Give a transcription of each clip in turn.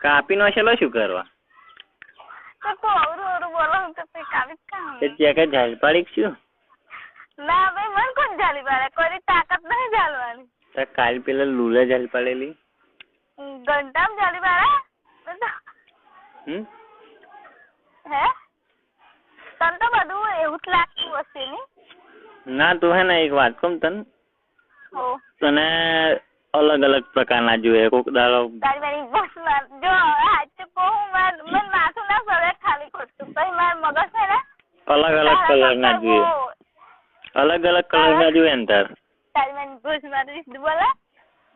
કાપી નો છેલો શું કરવા? તો તું અવરું અવરું બોલો તો કઈ કાવી કામ તે ત્યાં કઈ ઝાડ પાડી શું? ના ભાઈ મને કોણ જાલી પાડે? કોઈની તાકાત નહીં જાલવાની તો કાલ પેલા લુલા ઝાડ પાડેલી. ઘંટામ જાલી પાડે? હમ? હે? તને તો બધું એવું જ લાગતું હશે ને? ના તું હે ને એક વાત કહું તને. તને અલગ અલગ પ્રકારના જોઈએ કોક દાડો તારી મારી બસ માર જો સાચું કહું માર મને માથું ના ફરે ખાલી ખોટું પછી માર મગજ છે ને અલગ અલગ કલર ના જોઈએ અલગ અલગ કલર ના જોઈએ ને તાર તારી મારી બસ મારી બોલે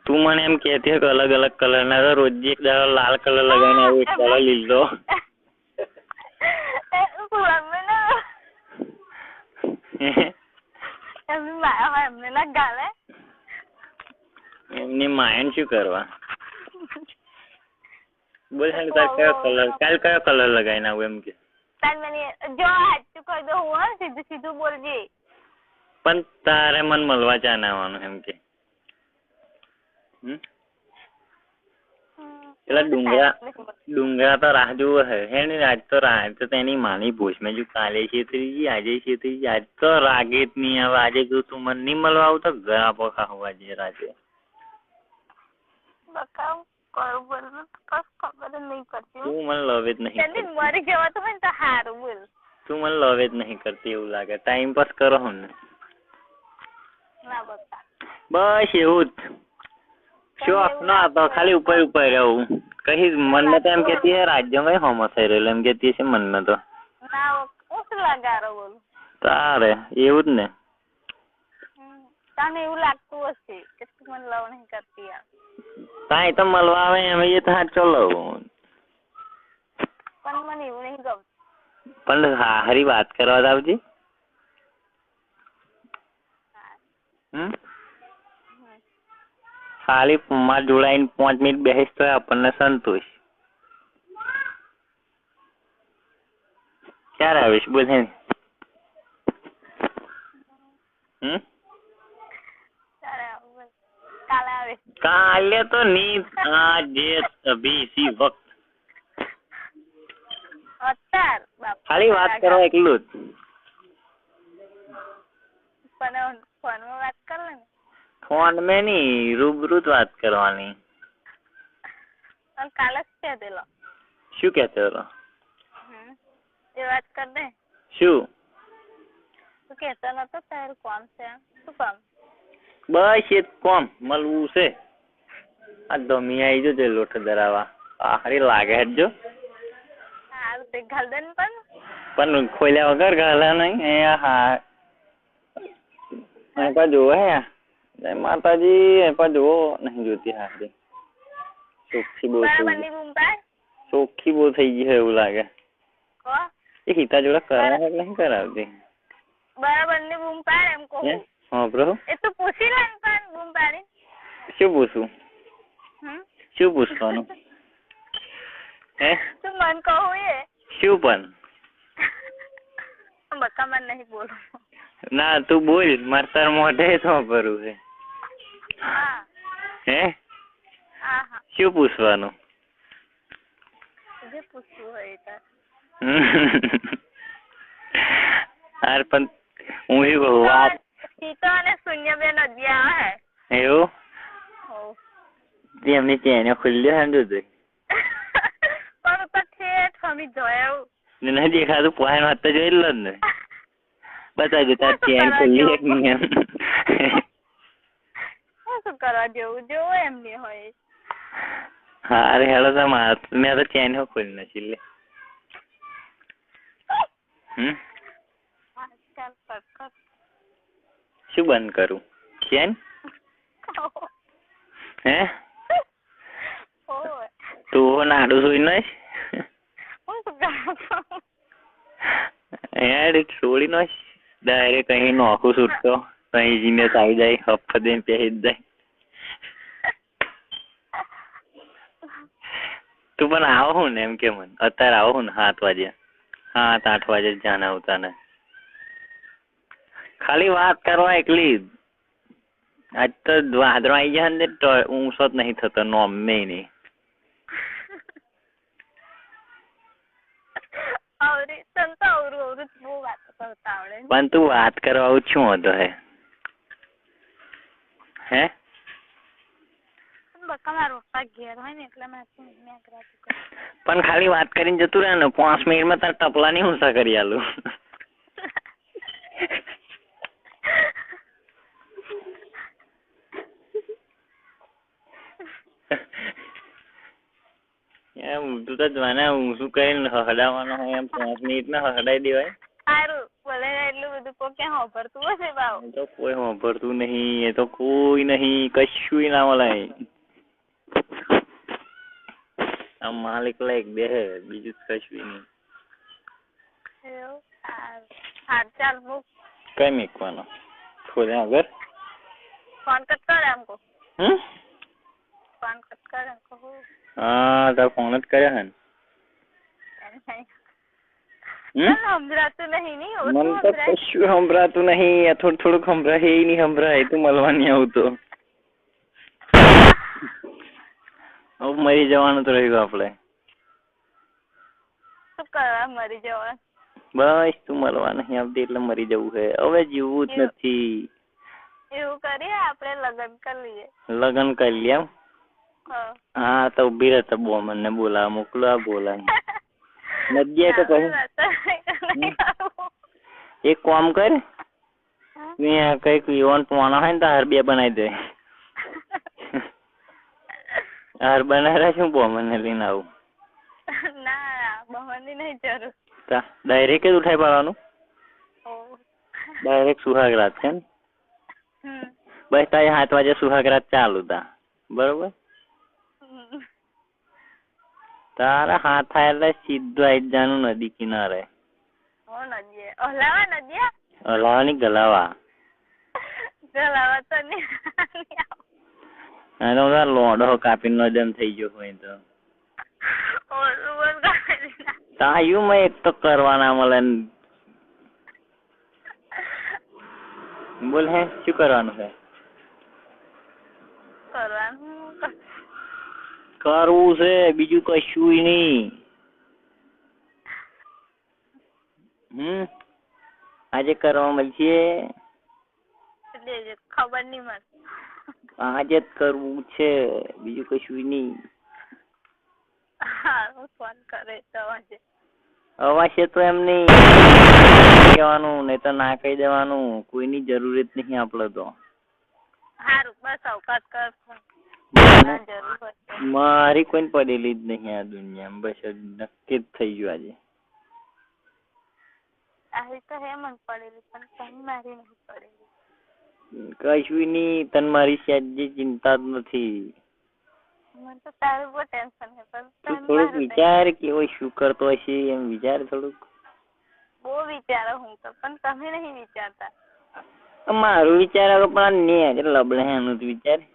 તું મને એમ કહેતી હોય કે અલગ અલગ કલર ના તો રોજ એક દાડો લાલ કલર લગાવીને આવું એક દાડો લીલો એમની મારા એમને ના ગાલે એમની માઇન્ડ શું કરવા? બોલ હેડ તાર કયો કલર કાલ કયો કલર લગાવીને આવું એમ કે. તાર મને જો સાચું કહી દો હું સીધું સીધું બોલજે. પણ તારે મન મળવા ચા આવવાનું એમ કે? પેલા ડુંગરા ડુંગરા તો રાહ જોવે હે. હે ને આજ તો રાહ તો તેની માની પૂછ. મેં જો કાલે છેતરી આજે છેતરી આજ તો રાગે જ નહીં હવે આજે જો તું મન નહીં મળવા આવું તો ગળા પખા હોવા જે રાજે બકાવ કરું બોલ કસ ખબર નહીં પડતી તું મને લવે જ નહીં જલ્દી મરી જવાતું હોય ને તો હારું બોલ. તું મને લવે જ નહીં કરતી એવું લાગે. ટાઈમ પાસ કરો હું ને ના બકા બસ એવું જ. શોખ ના તો ખાલી ઉપર ઉપર રહેવું કહી મનમાં તો એમ કેતી હે રાજ્યમાં હોમો થઈ રહેલો. એમ કેતી છે મનમાં તો. ના શું લગારો બોલું? તારે એવું જ ને. તને એવું લાગતું હશે કે તું મને લવ નહીં કરતી આ. તાઈ તો મળવા આવે એમ એ તો હા ચલો. પણ મને એવું નહીં ગમતું. પણ હા હરી વાત કરવા જ આવજી. ખાલી માં જોડાઈને પાંચ મિનિટ બેસીશ તો આપણને સંતોષ. ક્યારે આવીશ બોલે હમ તારે આવું બોલ. કાલે આવે કાલે તો નીંદ આજે અભી વક્ત ખાલી વાત કરો એકલું જ. ફોન મેં ની. રૂબરૂ જ વાત કરવાની. કાલે કહેતેલો શું એ વાત કર દે. શું? તું કહેતો નતો તારું કોમ છે. શું કોમ? બસ એ કોમ મળવું છે. આ ધમી આવી જજો લોટ ધરાવા. સારી લાગે જો. સારું તે ઘાલ પણ? પણ ખોલ્યા વગર ગાલા નહીં એ હા એ પા જોવો જય માતાજી એ પા જોવો નહીં જોતી હારી. ચોખ્ખી બહુ થઈ ગઈ. ચોખ્ખી બહુ થઈ ગઈ એવું લાગે. એ હિતા જોડે કરાવે નહીં કરાવતી. બરાબરની બૂમ પાડ એમ કહું. હા? પ્રભુ એ તો પૂછી લે પણ બૂમ પાડી શું પૂછું? શું પૂછવાનું? હે? તું મન કહું એ. શું પણ બકા મન નહીં બોલું. ના તું બોલ. માર તાર મોઢે તો કરવું છે હે. શું પૂછવાનું? જે પૂછવું હોય તાર. હાર પણ હું શું વાત સીતો અને શૂન્ય બેન નદી આવે એવું? એમની ચેન ખુલ્લી છે ને જોજે. પણ તો ઠેઠ હમી જોયું ને દેખાતું પોહાણ વાત તો જોઈ લો ને બતાવજો તાર ચેન ખુલ્લી છે કે નહીં એમ શું કરવા જેવું જેવું એમની હોય હા અરે હેલો તો માર મેં તો ચેન હો ખોલી નાખી લે શું બંધ કરું ચેન હે હોય. તું નાડું સુઈ નઈ? યાર છોડી નો ડાયરેક્ટ અહીં નોખું છૂટતો અહીં જીને આવી જાય હફ દઈને પહેરી જાય. તું પણ આવો હું ને એમ કે મને. અત્યારે આવો હું ને સાત વાગે. સાત આઠ વાગે જાન આવતા ને. ખાલી વાત કરવા એકલી. આજ તો વાદળો આવી જાય ને ઊંસો જ નહીં થતો નોમ નહીં. પણ તું વાત કરવા આવું શું હતો હે? હે? પણ ને ખાલી વાત કરીને જતું રહે ને પાંચ મિનિટમાં તાર ટપલા ની ઊંચા કરી આલું. એમ તું તો મને ઊંચું કરીને હડાવવાનો હોય એમ પાંચ મિનિટમાં હડાઈ દેવાય સારું ભલે એટલું બધું કોઈ ક્યાં હોભરતું હશે બાવ તો કોઈ વાપરતું નહીં એ તો કોઈ નહીં કશું ના મળે આ માલિક લાયક બે બીજું કશું નહીં હાર ચાલ મૂક કઈ મૂકવાનો ખોલે આગળ ફોન કટ કર એમ કહું હમ ફોન કટ કર એમ કહું હા તાર ફોન જ કર્યા હે ને હમ? નહીં નહીં મને તો કશું સંભળાતું નહીં આ થોડું થોડુંક સંભળાય એ નહીં સંભળાય તું મળવાની આવું તો હવે મરી જવાનું તો રહ્યું આપણે. શું કરવા મરી જવા બસ તું મળવા નહીં આવતી એટલે મરી જવું છે. હવે જીવવું જ નથી. એવું કરીએ આપણે લગ્ન કરી લઈએ. લગ્ન કરી લઈએ હા. તો ઊભી રહેતા બો મને બોલાવા મોકલો આ બોલાય નદીએ તો કહું. એક કામ કર. ત્યાં કંઈક યુવાન પોણા હોય ને હાર બે બનાવી દે. હાર બનાવ્યા શું બો મને લઈને આવું? ના બહવાની નહીં જરૂર. તા ડાયરેક્ટ જ ઉઠાઈ પાડવાનું? ડાયરેક્ટ સુહાગરાત છે ને? બસ તારે સાત વાગે સુહાગરાત ચાલુ તા બરોબર. તારા હાથ થાય એટલે સીધું આઈ જાનું નદી કિનારે. ઓલાવા ની ગલાવા. ગલાવા તો નહીં અને તો બધા લોડો કાપીને નજમ થઈ ગયો હોય તો. તાયું મેં એક તો કરવાના મળે બોલ હે શું કરવાનું છે કરવાનું ક- કરવું છે બીજું કશું નહીં. હમ? આજે કરવા મળશે? ખબર નહીં મને. આજે જ કરવું છે બીજું કશું નહીં. ફોન કરે તો આજે અવાશે તો એમ નહીં. કહેવાનું નહીં તો ના કહી દેવાનું. કોઈની જરૂરત નહીં આપણે તો. સારું બસ અવકાશ કર. મારી કોઈ પડેલી જ નહીં આ દુનિયામાં. બસ નક્કી જ થઈ ગયું આજે. કશું નહીં તન મારી સહેજે ચિંતા જ નથી. થોડુંક વિચાર કેવો શું કરતો હશે એમ વિચાર થોડુંક. બહુ વિચારો હું તો પણ તમે નહીં વિચારતા. મારું વિચાર પણ ને આજે લબડે એનું વિચાર હમ.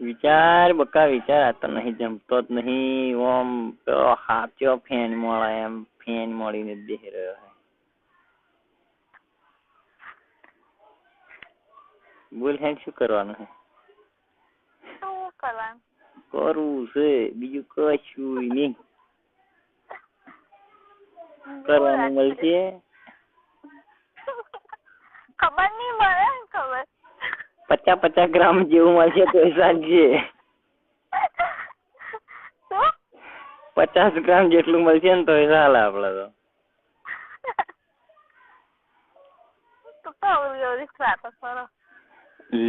વિચાર બકા વિચાર આ તો નહીં જમતો જ નહીં. ઓમ પેલો હાચો ફેન મળે એમ ફેન મળીને જ બેહી રહ્યો છે. બોલ હે શું કરવાનું છે? શું કરવાનું? કરવું છે બીજું કશું નહીં. કરવાનું મળશે? ખબર નહીં મળે ને ખબર પચાસ પચાસ ગ્રામ જેવું મળશે તો સાંજે. પચાસ ગ્રામ જેટલું મળશે ને તો ચાલે આપડે તો.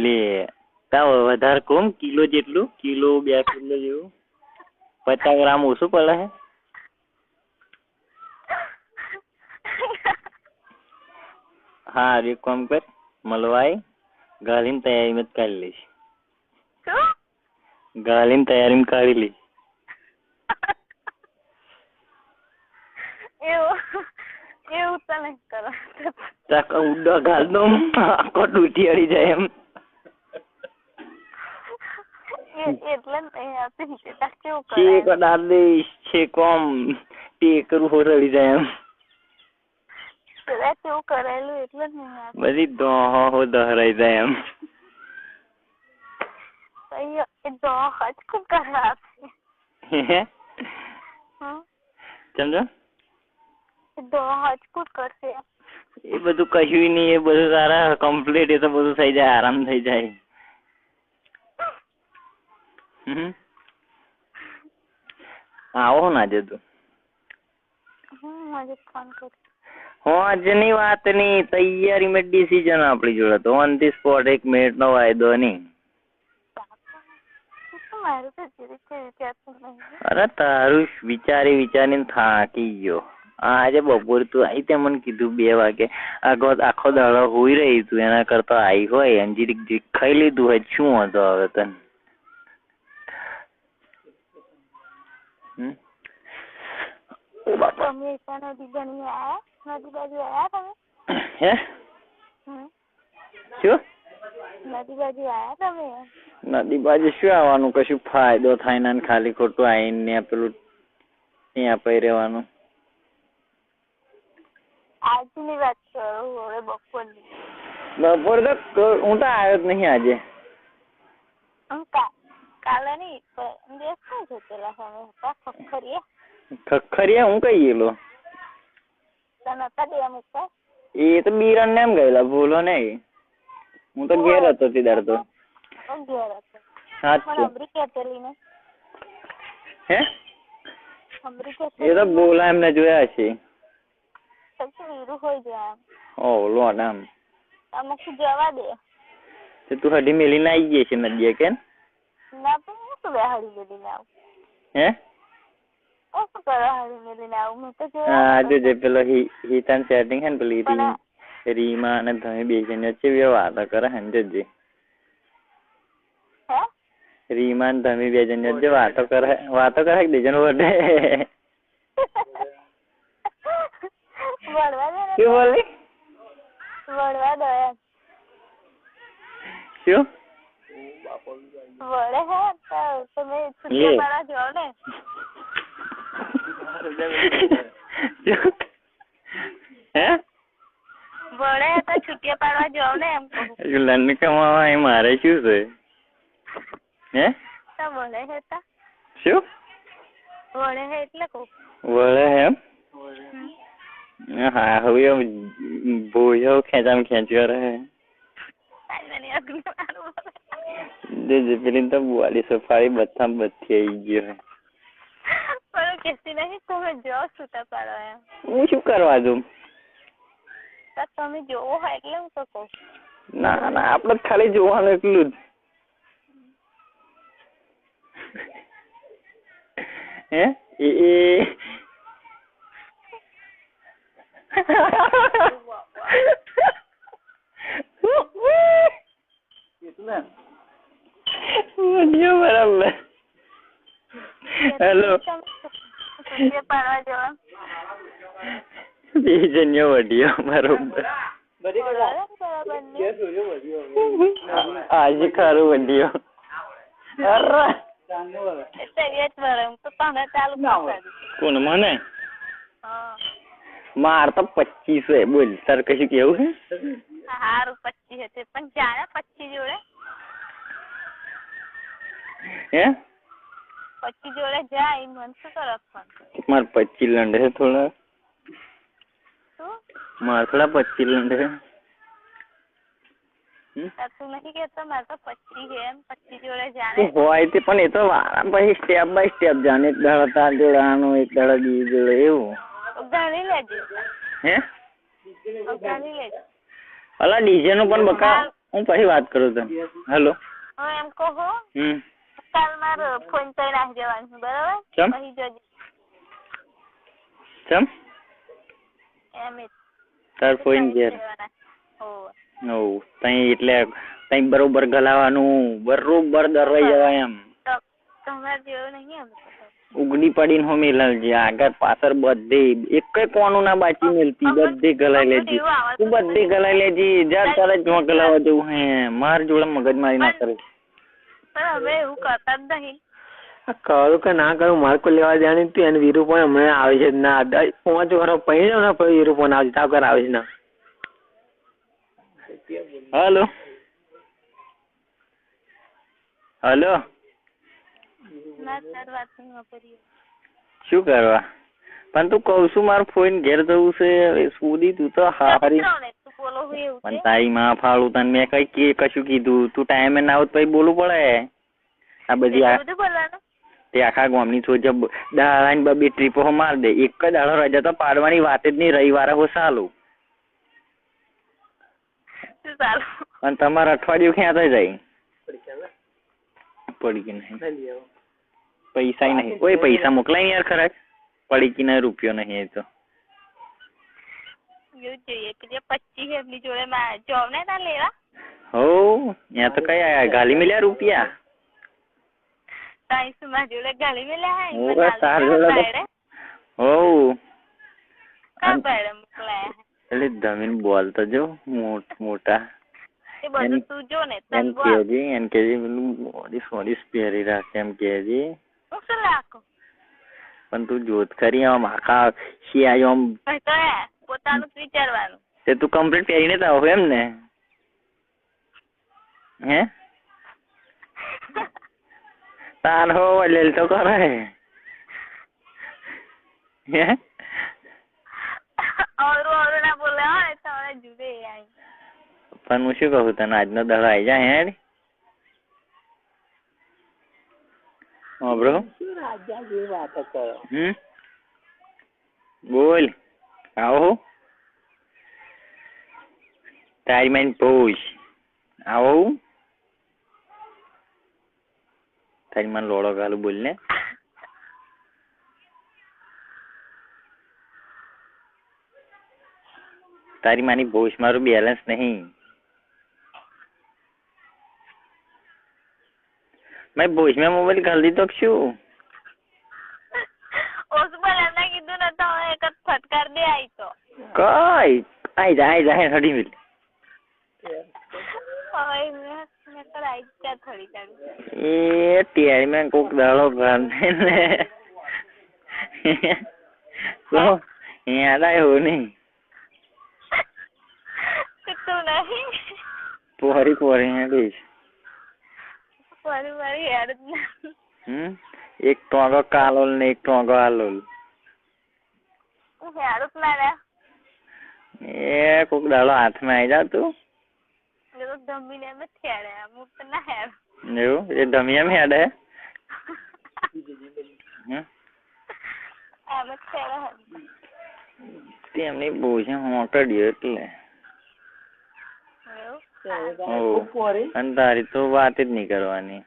લે તાવ વધારે કોમ? કિલો જેટલું? કિલો બે કિલો જેવું? પચાસ ગ્રામ ઓછું પડે હે? હા એક કામ કર મળવાય ગાલીને તૈયારીમાં જ કાઢી લઈશ ગાલીને તૈયારીમાં કાઢી લઈશ એવું એવું તને કરો તાક ઉડો ગાલ દો આખો ડૂટી અડી જાય એમ એટલે નહીં આવતી છે તાર કેવું કરે છે કોમ ટેકરું હોરડી જાય એમ પેલા એવું કરેલું એટલે જ નહીં બધી દોહો દહરાઈ જાય એમ. દોહ એ ખૂબ હે? સમજો દોહ જ ખૂબ કરશે? એ બધું કહ્યું નહીં એ બધું તારા કમ્પ્લીટ એ તો બધું થઈ જાય આરામ થઈ જાય. હમ? આવો ને આજે તું. આજે ફોન કરું હું આજની વાતની તૈયારીમાં ડિસિઝન આપણી જોડે તો ઓન ધી સ્પોટ એક મિનિટનો વાયદો નહીં. અરે તારું વિચારી વિચારીને થાકી ગયો. આજે બપોર તું આવી તે મને કીધું બે વાગે. આખો આખો દાડો હોઈ રહી તું, એના કરતા આવી હોય. એન્જીરી જીરીક ખાઈ લીધું હોય શું હતો હવે તને? હમ? તમે ત્યાં નદી આયા? નદી બાજુ આયા તમે? હે? શું? નદી બાજુ આયા તમે? નદી બાજુ શું આવવાનું? કશું ફાયદો થાય ને ખાલી ખોટું આવીને ત્યાં પેલું ત્યાં પઈ રહેવાનું. આજની વાત કરો હવે બપોરની. બપોર તો હું તો આવ્યો જ નહીં આજે. કાલે નહીં દિવસ છે પેલા તમે હતા ખખરીએ ખખરિયા હું કઈ ગયેલો? બે એ તો બીરણ ને એમ ગયેલા ભૂલો નહીં. હું તો ઘેર હતો તે. દાડ તો હું? એ તો બોલા એમને જોયા છે. ઓ આમ. અમુક જવા દે? તો તું હડી મેલીને આવી ગઈ છે નદીએ કે ના પણ હું બેહાડી મેલીને આવું હે? હું શું કરવા મેલીને આવું મેં તો હા જોજે પેલો હિતાન સેટિંગ હે ને પેલી પણ રીમા અને તમે બે જણ બે વાતો કરે હે ને જોજે રીમા ને તમે બે જણ વચ્ચે વાતો કરે વાતો કરે કે બે જણ વડે શું બોલી વળવા દો એમ શું વળે હે તમે લે. છૂટિયા પાડવા ને શું? હે વળે તો છૂટિયા પાડવા જાઓ ને એમ કહું લંડ કમાવા એ મારે શું છે હે તો વળે હે તો શું વળે હે એટલે કહું વળે એમ હમ. હા હવે ભૂયો ખેંચામ ખેંચ્યો રહે કાંઈ નહીં, અગ્નિ મારું વળે. જે જે પેલી તો બુવાડી સફારી બધા બધી આવી ગયો પણ હું કહેતી નહીં તમે જાઓ છૂટા પાડો એમ હું શું કરવા દઉં તમે જોવો હોય એટલે હું તો કહું ના ના આપડે ખાલી જોવાનું એટલું જ હે એ બરાબર હેલો પાડવા જવા બે જણ્યો વઢ્યો ને? આજે ખરું વઢિયો. કોણ, મને? માર તો પચીસ હે, બોલ. તાર કશું કેવું હે? હારું પચીસ હતી પણ જાણે પચીસ જોડે હે? પચી જોડે જાય મન શું તો રાખવાનું માર પચી લંડ થોડા. માર થોડા પચી લંડ તાર તું નથી કેતો મારે તો પચી છે એમ પચી જોડે જાણે. હોય તે પણ એ તો પછી સ્ટેપ બાય સ્ટેપ જાણે. એક દાડો તાર જોડે આનું એક દાડો બીજી જોડે એવું. ઉઘાડી લેજે. હે? ઉઘાડી લેજે. અલા ડીજે નું પણ બકા હું. પછી વાત કરું તને. હેલો. એમ કહો. હમ. કાલ મારો ફોન કરી નાખી જવાનું બરાબર? પછી જજે ચમ એમ તાર ફોન ઘેર. હોવે. તઈ એટલે તઈ બરોબર ગલાવાનું બરોબર દરવાઈ જવાય એમ. તમારે જેવું નહીં ઉગડી પડીને હો મેલાલજે આગળ પાછળ બધે એક કોનું ના બાચી મેલતી બધે ગલાઈ લેજે. તું બધે ગલાઈ લેજે જા તારે જ ગલાવા જવું હે. માર જોડે મગજ મારી ના કરે. પણ હવે એવું કરતા જ નહીં. કરું કે ના કરું મારે કોઈ લેવા જાણી તું અને વીરુ પણ હમણાં આવે છે ના. પાંચ વર્ષ જાવ ને પછી વીરુ પણ આવે છે તાવ કર આવે છે ના. હલો. હલો. શું કરવા? પણ તું કઉ છું મારો ફોન ઘેર જવું છે. હવે સુધી તું તો? હારી. બોલો હું એવું પણ તારી માં ફાળું તને મેં કઈ કે કશું કીધું. તું ટાઈમે ના આવું તો પછી બોલવું પડે. આ બધી આ તે આખા ગામની સોચ દાડાની બબે ટ્રીપો માર દે. એક જ દાડો રજા તો પાડવાની વાત જ નહીં. રવિવારે હો સાલું અને તમારે અઠવાડિયું ક્યાં થઈ જાય? પડી કે નહીં. પૈસા નહીં. કોઈ પૈસા મોકલાય યાર ખરા. પડી કે નહીં રૂપિયો નહીં એ તો. એવું જ જોઈએ. કે જે પચીસ એમની જોડે માં જોબ ને ના લેવા? હો ત્યાં તો કઈ ગાલી મળ્યા રૂપિયા? તાઈસમાં જોડે ગાલી મેલ્યા હે? ઓવે, તાર જોડે તો- મોકલાયા એટલે ધમીન બોલતો જો મોટ મોટા. એ બધું તું જો ને એમ તને બોલ. કેજે એમ કેજી પેલું પહેરી રાખે એમ કેજી. હું શું લાખું. પણ તું જોત કરી આમ આખા શિયા આમ તો પોતાનું જ વિચારવાનું. તે તું કમ્પ્લીટ પહેરીને જ આવો એમ ને? હે? તાર હો વલેલ તો કરે હે. અવરું અવરું ના બોલે હોય તો હવે જુદે આઈ. પણ હું શું કહું તને આજનો દડો આવી જાય હે હા બ્રો. હમ? બોલ. આવો તારી મારી પૂછ આવો તારી માં લોડો ગાલું બોલ ને તારી માની ભોજ મારું બેલેન્સ નહીં મેં ભોજ મેં મોબાઈલ ઘાલી દીધો શું કઈ આઈ જાય આઈ જાય હડી મિલ હવે મેં મેં તો આઈ જ ત્યાં થોડી ચાલી એ ટેરી મેં કોક દાડો ગાંધે ને તો યાદ આવ્યો નહીં કે તું નહીં પોરી પોરી હેડીશ ફરી ફરી યાર જ ના હમ એક ટોંગો કાલોલ ને એક ટોંગો આલોલ યાર જ ના રે એ કોક દાડો હાથમાં આવી જા તું એ તો ધમીને એમ જ એમ થયા રે તેમની બોજે હોંકડ્યો એટલે. અને તારી તો વાત જ નહીં કરવાની.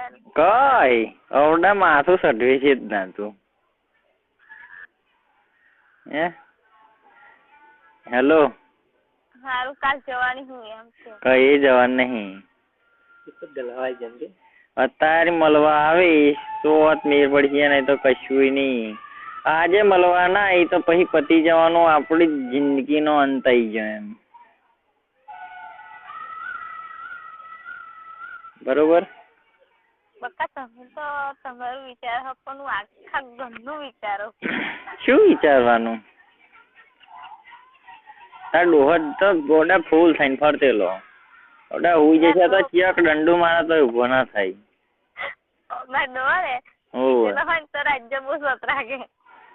હું કઈ? અવડા માથું સઢવે છે જ ના તું. હે? હેલો. હારું કાલ જવાની હું એમ છે કઈ જવાનું નહીં. અત્યારે મળવા આવીશ. તો જ મેળ પડશે નહીં તો કશું નહીં. આજે મળવા ના આવી તો પછી પતી જવાનો આપણી જિંદગીનો અંત આવી ગયો એમ. બરોબર? બકા તમે તો તમારું વિચાર હો પણ હું આખા ઘરનું વિચારો. શું વિચારવાનું? તાર ડોહર તો ગોડા ફૂલ થઈને ફરતેલો. ઓડા હુઈ જશે તો ચિયક દંડુ મારે તો ઊભો ના થાય. મારે ડોરે ઓવે તો રાજ્ય બહુ સતરાખે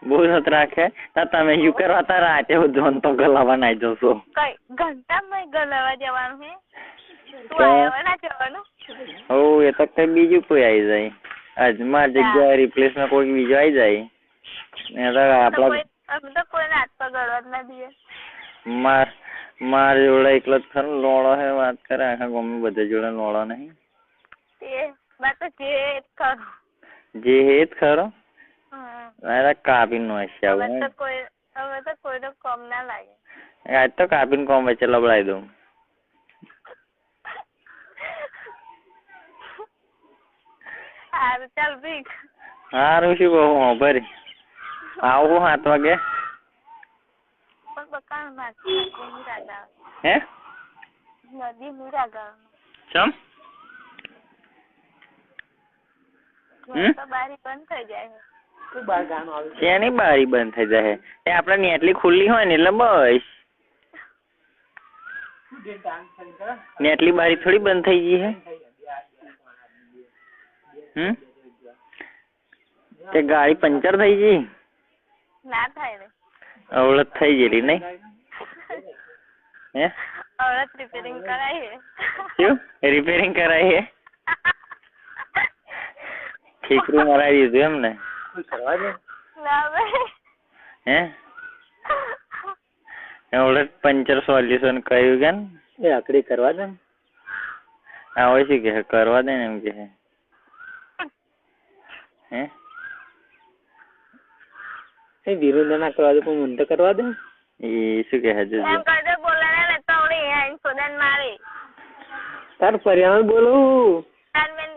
બહુ સતરાખે તો તમે શું કરવા તા રાતે જોન તો ગલાવા ના જશો? કઈ ઘંટામાં ગલાવા જવાનું હે? તું તો- આવ્યા ના જવાનું હો એ તો કઈ બીજું કોઈ આવી જાય. આજ માર જગ્યાએ રિપ્લેસમાં કોઈ બીજો આવી જાય. ને તો તો આપડા અમે તો કોઈને હાથ પગ જ ના દઈએ માર માર જોડે એકલો જ ખરો લોડો હે વાત કરે આખા ગમે બધા જોડે લોડો નહીં. તે જે કરું જે હે જ ખરો. અરે કાપી નો હશે હવે આવું તો કોઈ હવે તો કોઈનો કમ ના લાગે. આજ તો કાપીને કોમ વચ્ચે લબડાઈ દઉં. સારું ચાલ ભીખ. હારું શું કહું ભરી આવું સાત વાગે? હે? નદી ચમ? બારી બંધ થઈ જાય ત્યાંની બારી બંધ થઈ જાય એ આપણે નેટલી ખુલ્લી હોય ને એટલે બસ. નેટલી બારી થોડી બંધ થઈ ગઈ હે હમ? તે ગાડી પંચર થઈ ગઈ? ના થાય રે અવળત થઈ ગયેલી નહીં? હે? અવળત રિપેરિંગ કરાઈ શું? રિપેરિંગ કરાઈ હે? ઠીકરું મરાવી દીધું એમ ને? હે? અવળત પંચર સોલ્યુશન કહ્યું કે ને એ આકડી કરવા દે ને. આવે છે કે કરવા દે ને એમ કે હે? એ વિરુદ્ધ ના કરવા દે પણ મને કરવા દે? એ શું કહે છે એમ કહી દે બોલાને ને તો આવડી અહીંયા સોદન મારી. તાર ફરિયામાં બોલું તાર મેં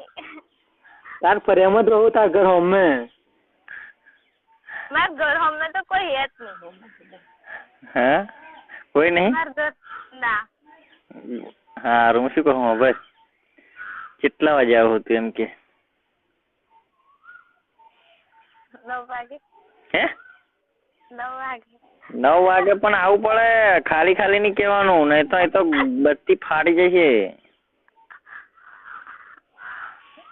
તાર ફરિયામાં જ રહું તાર ઘર હોમે. મારા ઘર હમે તો કોઈ હે જ નહીં. હે? કોઈ નહીં? મારા ઘર ના. હારું રૂમ શું કહું? બસ કેટલા વાગે આવું હતું એમ કે? નવ વાગે. હે? નવ વાગે. નવ વાગે પણ આવું પડે. ખાલી ખાલી નહીં કહેવાનું નહીં તો એ તો બત્તી ફાટી જશે.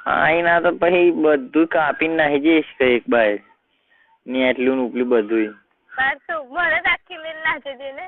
આઈ ના તો પછી બધું કાપીને નાખી જઈશ કંઈક બાય. ને એટલું ને ઉપલું બધું મને તો આખી મિલ નાખી દે ને.